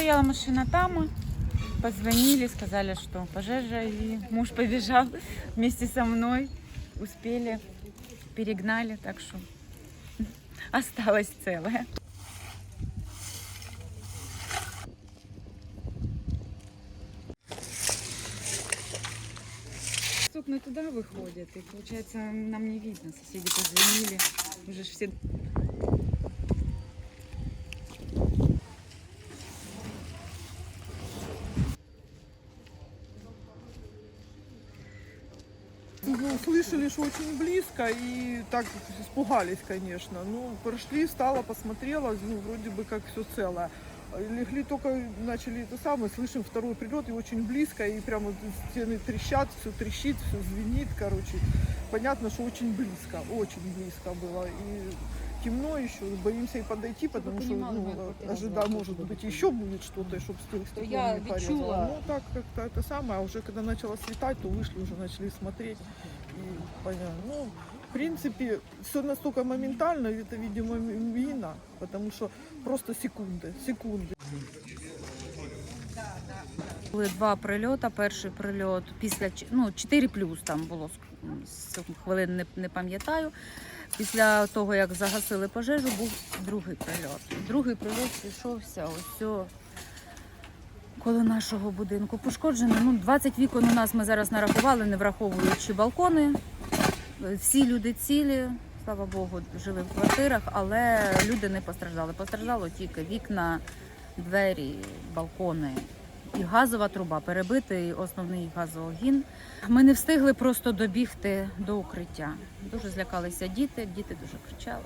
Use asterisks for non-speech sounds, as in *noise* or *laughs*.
стояла машина там, позвонили, сказали, что пожежа, и муж побежал *laughs* вместе со мной. Успели, перегнали, так что *laughs* осталась целая. Окна туда выходят, и получается нам не видно. Соседи позвонили, уже все Ну, слышали, что очень близко, и так испугались, конечно. Ну, прошли, стала, посмотрела, ну, вроде бы как все целое. Легли только, начали это самое, слышим второй прилет, и очень близко, и прямо стены трещат, все трещит, все звенит, короче. Понятно, что очень близко, очень близко было. И темно еще, боимся и подойти, потому что, понимали, моя ну, квартира ожида, может быть, еще будет что-то, чтобы стекло То я не порезало. Ну, так как-то это самое, а уже когда начало светать, то вышли, уже начали смотреть. И понятно. Ну, в принципе, все настолько моментально, это, видимо, мина, потому что просто секунды, секунды. Були два прильоти. Перший прильот після ну, 4 плюс там було хвилин не, не пам'ятаю. Після того, як загасили пожежу, був другий прильот. Другий прильот пішовся ось коло нашого будинку. Пошкоджено. Ну, 20 вікон у нас ми зараз нарахували, не враховуючи балкони. Всі люди цілі, слава Богу, жили в квартирах, але люди не постраждали. Постраждало тільки вікна, двері, балкони. І газова труба, перебитий основний газогін. Ми не встигли просто добігти до укриття. Дуже злякалися діти, діти дуже кричали.